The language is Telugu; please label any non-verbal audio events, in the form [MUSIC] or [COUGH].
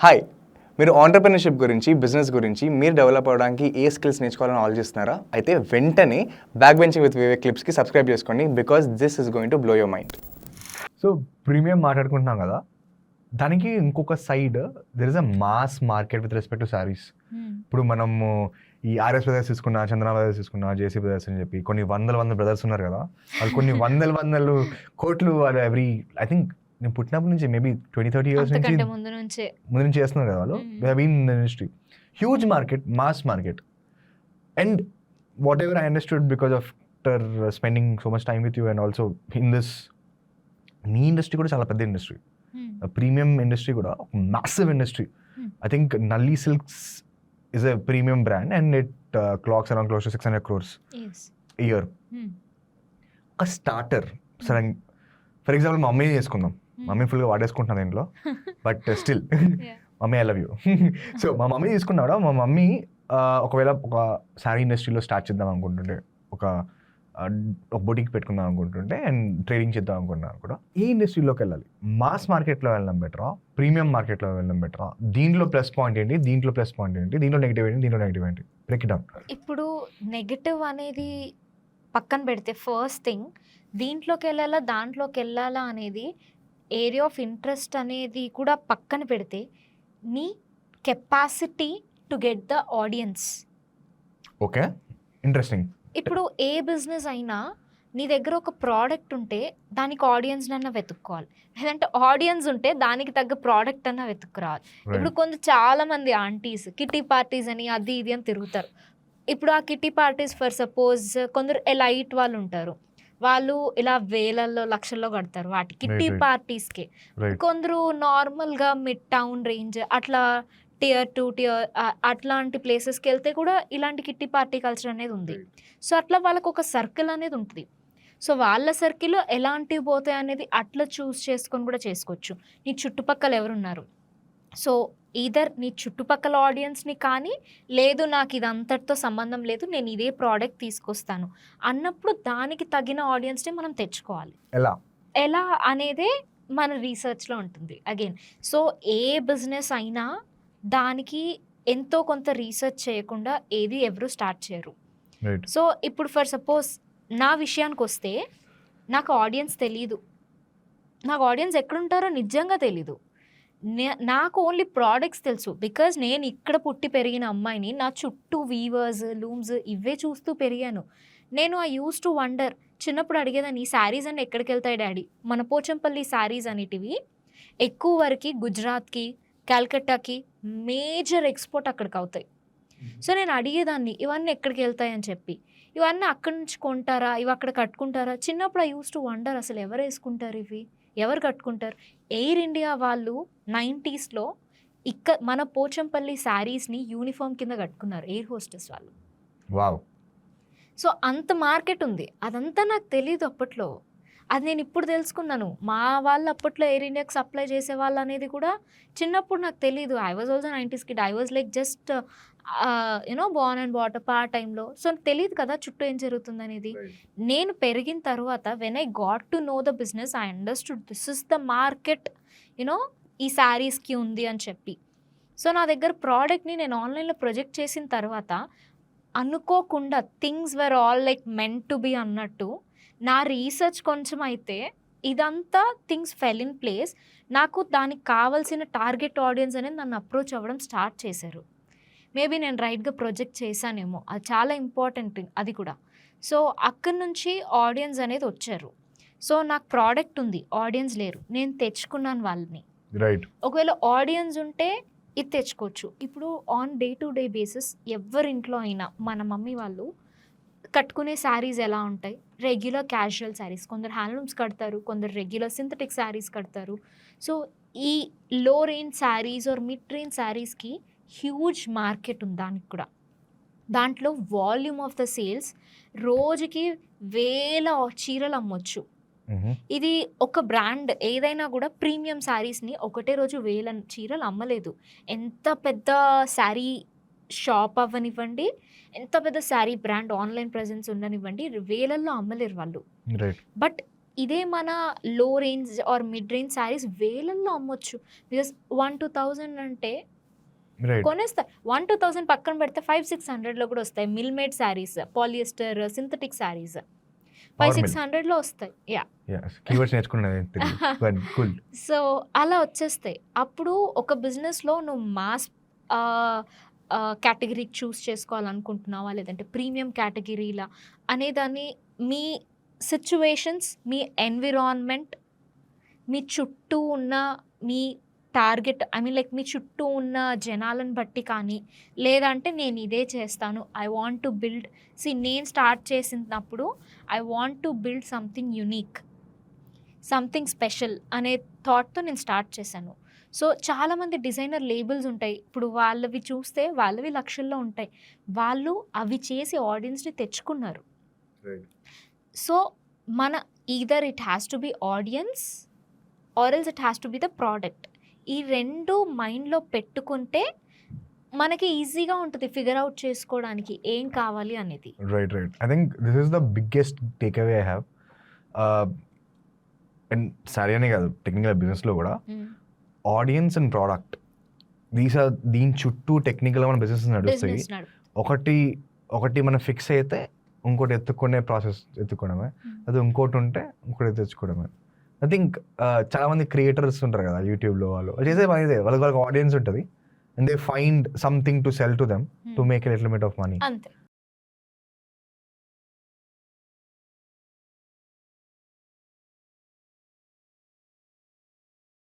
హాయ్ మీరు ఆంటర్ప్రినర్షిప్ గురించి బిజినెస్ గురించి మీరు డెవలప్ అవ్వడానికి ఏ స్కిల్స్ నేర్చుకోవాలని ఆలోచిస్తున్నారా? అయితే వెంటనే బ్యాక్ బెంచింగ్ విత్ వివేక్ క్లిప్స్కి సబ్స్క్రైబ్ చేసుకోండి because this is going to blow your mind so premium మాట్లాడుకుంటున్నాం కదా. దానికి ఇంకొక side there is a mass market with respect to saris ఇప్పుడు మనము ఈ ఆర్ఎస్ బ్రదర్స్ తీసుకున్నా చందన బ్రదర్స్ తీసుకున్నా జేసీ బ్రదర్స్ అని చెప్పి కొన్ని వందల వందల బ్రదర్స్ ఉన్నారు కదా. వాళ్ళు కొన్ని [LAUGHS] వందల వందలు కోట్లు వాళ్ళు ఎవ్రీ ఐ థింక్ నేను పుట్టినప్పటి నుంచి మేబీ ట్వంటీ థర్టీ ఇయర్స్ నుంచి ముందు నుంచే ముందు నుంచి చేస్తున్నారు కదా వాళ్ళు Mm. They been industry huge market mass market and whatever I understood because after spending so much time with you and also in this నీ ఇండస్ట్రీ కూడా చాలా పెద్ద ఇండస్ట్రీ. ప్రీమియం ఇండస్ట్రీ కూడా massive industry. I think Nalli silks is a premium brand and it clocks around close to six hundred crores. Year. ఒక స్టార్టర్ సరే ఫర్ ఎగ్జాంపుల్ మమ్మీ చేసుకుందాం Hmm. మమ్మీ ఫుల్గా వాడేసుకుంటున్నాను దీంట్లో. [LAUGHS] But still. Mummy I love you so మా మమ్మీ తీసుకున్నాడా? మా మమ్మీ ఒకవేళ ఒక శారీ ఇండస్ట్రీలో స్టార్ట్ చేద్దాం అనుకుంటుంటే ఒక ఒక బొటిక్ పెట్టుకుందాం అనుకుంటుంటే అండ్ ట్రేడింగ్ చేద్దాం అనుకున్నాను కూడా. ఈ ఇండస్ట్రీలోకి వెళ్ళాలి. మాస్ మార్కెట్లో వెళ్ళడం బెటరా ప్రీమియం మార్కెట్లో వెళ్ళడం బెటరా దీంట్లో ప్లస్ పాయింట్ ఏంటి? దీంట్లో ప్లస్ పాయింట్ ఏంటి? దీంట్లో నెగిటివ్ ఏంటి? దీంట్లో నెగిటివ్ ఏంటి? బ్రేక్ డౌన్ ఇప్పుడు నెగటివ్ అనేది పక్కన పెడితే ఫస్ట్ థింగ్ దీంట్లోకి వెళ్ళాలా దాంట్లోకి వెళ్ళాలా అనేది ఏరియా ఆఫ్ ఇంట్రెస్ట్ అనేది కూడా పక్కన పెడితే నీ capacity to get the audience okay interesting ఇప్పుడు ఏ బిజినెస్ అయినా నీ దగ్గర ఒక ప్రోడక్ట్ ఉంటే దానికి ఆడియన్స్ అన్న వెతుక్కోవాలి. లేదంటే ఆడియన్స్ ఉంటే దానికి తగ్గ ప్రోడక్ట్ అన్న వెతుక్కురావాలి. ఇప్పుడు కొంత చాలా మంది ఆంటీస్ కిటీ పార్టీస్ అని అది ఇది అని తిరుగుతారు. ఇప్పుడు ఆ కిటీ పార్టీస్ ఫర్ సపోజ్ కొందరు ఎలైట్ వాళ్ళు ఉంటారు. వాళ్ళు ఇలా వేలల్లో లక్షల్లో కడతారు వాటి కిటీ Right, right. పార్టీస్కి. రైట్ కొందరు నార్మల్గా మిడ్ టౌన్ రేంజ్ అట్లా టియర్ టూ టియర్ అట్లాంటి ప్లేసెస్కి వెళ్తే కూడా ఇలాంటి కిట్టి పార్టీ కల్చర్ అనేది ఉంది. సో అట్లా వాళ్ళకు ఒక సర్కిల్ అనేది ఉంటుంది. సో వాళ్ళ సర్కిల్ ఎలాంటివి పోతాయి అనేది అట్లా చూస్ చేసుకొని కూడా చేసుకోవచ్చు. నీ చుట్టుపక్కల ఎవరున్నారు? సో ఈధర్ నీ చుట్టుపక్కల ఆడియన్స్ని కానీ లేదు నాకు ఇది అంతటితో సంబంధం లేదు నేను ఇదే ప్రోడక్ట్ తీసుకొస్తాను అన్నప్పుడు దానికి తగిన ఆడియన్స్ని మనం తెచ్చుకోవాలి. ఎలా? ఎలా అనేదే మన రీసెర్చ్లో ఉంటుంది. అగైన్ సో ఏ బిజినెస్ అయినా దానికి ఎంతో కొంత రీసెర్చ్ చేయకుండా ఏది ఎవరు స్టార్ట్ చేయరు. సో ఇప్పుడు ఫర్ సపోజ్ నా విషయానికి వస్తే నాకు ఆడియన్స్ తెలీదు. నాకు ఆడియన్స్ ఎక్కడుంటారో నిజంగా తెలీదు. నాకు ఓన్లీ ప్రోడక్ట్స్ తెలుసు. బికాజ్ నేను ఇక్కడ పుట్టి పెరిగిన అమ్మాయిని నా చుట్టూ వీవర్స్ లూమ్స్ ఇవే చూస్తూ పెరిగాను. నేను ఆ యూస్ టు వండర్ చిన్నప్పుడు అడిగేదాన్ని ఈ శారీస్ అన్ని ఎక్కడికి వెళ్తాయి డాడీ? మన పోచంపల్లి శారీస్ అనేటివి ఎక్కువ వరకు గుజరాత్కి కాల్కట్టాకి మేజర్ ఎక్స్పోర్ట్ అక్కడికి అవుతాయి. సో నేను అడిగేదాన్ని ఇవన్నీ ఎక్కడికి వెళ్తాయి అని చెప్పి. ఇవన్నీ అక్కడి నుంచి కొంటారా? ఇవి అక్కడ కట్టుకుంటారా? చిన్నప్పుడు ఐ యూస్ టు వండర్ అసలు ఎవరు వేసుకుంటారు ఇవి? ఎవరు కట్టుకుంటారు? ఎయిర్ ఇండియా వాళ్ళు నైంటీస్లో ఇక్క మన పోచంపల్లి శారీస్ని యూనిఫామ్ కింద కట్టుకున్నారు ఎయిర్ హోస్టెస్ వాళ్ళు. వావ్. సో అంత మార్కెట్ ఉంది. అదంతా నాకు తెలియదు అప్పట్లో. అది నేను ఇప్పుడు తెలుసుకున్నాను. మా వాళ్ళు అప్పట్లో ఎయిర్ ఇండియాకి సప్లై చేసే వాళ్ళు అనేది కూడా చిన్నప్పుడు నాకు తెలియదు I was also nineties kid I was like just you know bun and water ఆ టైంలో. సో తెలియదు కదా చుట్టూ ఏం జరుగుతుంది అనేది నేను పెరిగిన తర్వాత when I got to know the business I understood this is the market you know ఈ శారీస్కి ఉంది అని చెప్పి. సో నా దగ్గర ప్రోడక్ట్ని నేను ఆన్లైన్లో ప్రొజెక్ట్ చేసిన తర్వాత అనుకోకుండా things were all like meant to be అన్నట్టు నా రీసెర్చ్ కొంచెం అయితే ఇదంతా థింగ్స్ ఫెల్ ఇన్ ప్లేస్ నాకు దానికి కావాల్సిన టార్గెట్ ఆడియన్స్ అనేది నన్ను అప్రోచ్ అవ్వడం స్టార్ట్ చేశారు. మేబీ నేను రైట్గా ప్రొజెక్ట్ చేశానేమో. అది చాలా ఇంపార్టెంట్ అది కూడా. సో అక్కడి నుంచి ఆడియన్స్ అనేది వచ్చారు. సో నాకు ప్రోడక్ట్ ఉంది. ఆడియన్స్ లేరు. నేను తెచ్చుకున్నాను వాళ్ళని. రైట్. ఒకవేళ ఆడియన్స్ ఉంటే ఇది తెచ్చుకోవచ్చు. ఇప్పుడు on day to day basis ఎవరి ఇంట్లో అయినా మన మమ్మీ వాళ్ళు కట్టుకునే శారీస్ ఎలా ఉంటాయి? Regular casual saris. కొందరు హ్యాండ్లూమ్స్ కడతారు కొందరు రెగ్యులర్ సింథటిక్ శారీస్ కడతారు. సో ఈ low range saris or mid range శారీస్కి హ్యూజ్ మార్కెట్ ఉంది దానికి కూడా. దాంట్లో వాల్యూమ్ ఆఫ్ ద సేల్స్ రోజుకి వేల చీరలు అమ్మొచ్చు. ఇది ఒక బ్రాండ్ ఏదైనా కూడా ప్రీమియం శారీస్ని ఒకటే రోజు వేల చీరలు అమ్మలేదు. ఎంత పెద్ద శారీ షాప్ అవ్వనివ్వండి ఎంత పెద్ద శారీ బ్రాండ్ ఆన్లైన్ ప్రెజెన్స్ ఉండనివ్వండి వేలల్లో అమ్మలేరు వాళ్ళు. బట్ ఇదే మన low range or mid range saris వేలల్లో అమ్మొచ్చు. బికాస్ వన్ టూ థౌజండ్ అంటే రైట్ కొనేస్తారు వన్ టూ థౌసండ్ పక్కన పెడితే ఫైవ్ సిక్స్ హండ్రెడ్లో కూడా వస్తాయి. Mill made saris polyester synthetic saris. Five six హండ్రెడ్లో వస్తాయి. యా [LAUGHS] సో అలా వచ్చేస్తాయి. అప్పుడు ఒక బిజినెస్లో నువ్వు మాస్ కేటగిరీ చూస్ చేసుకోవాలనుకుంటున్నావా? లేదంటే ప్రీమియం కేటగిరీలా? అనేదాన్ని మీ సిచ్యువేషన్స్ మీ ఎన్విరాన్మెంట్ మీ చుట్టూ ఉన్న మీ టార్గెట్ ఐ మీన్ లైక్ మీ చుట్టూ ఉన్న జనాలను బట్టి కానీ లేదంటే నేను ఇదే చేస్తాను ఐ వాంట్ టు బిల్డ్. సి నేను స్టార్ట్ చేసినప్పుడు I want to build something unique something special అనే థాట్తో నేను స్టార్ట్ చేశాను. సో చాలామంది డిజైనర్ లేబుల్స్ ఉంటాయి. ఇప్పుడు వాళ్ళవి చూస్తే వాళ్ళవి లక్షల్లో ఉంటాయి. వాళ్ళు అవి చేసి ఆడియన్స్ని తెచ్చుకున్నారు. సో మన either it has to be audience or else it has to be the product ఈ రెండు మైండ్లో పెట్టుకుంటే మనకి ఈజీగా ఉంటుంది ఫిగర్ అవుట్ చేసుకోవడానికి ఏం కావాలి అనేది. Right right. I think this is the biggest take away I have and సరే అనే కాదు టెక్నికల్ బిజినెస్లో కూడా audience and product these are దీని చుట్టూ టెక్నికల్ మన బిజినెస్ నడుస్తాయి ఒకటి ఒకటి మనం ఫిక్స్ అయితే ఇంకోటి ఎత్తుకునే ప్రాసెస్ ఎత్తుకోవడమే. అది ఇంకోటి ఉంటే ఇంకోటి తెచ్చుకోవడమే ఐ థింక్ చాలా మంది క్రియేటర్స్ ఉంటారు కదా యూట్యూబ్లో వాళ్ళు. వాళ్ళు చేసే పని ఇదే. వాళ్ళకి వాళ్ళకి ఆడియన్స్ ఉంటుంది. And they find something to sell to them to make a little of money అంతే.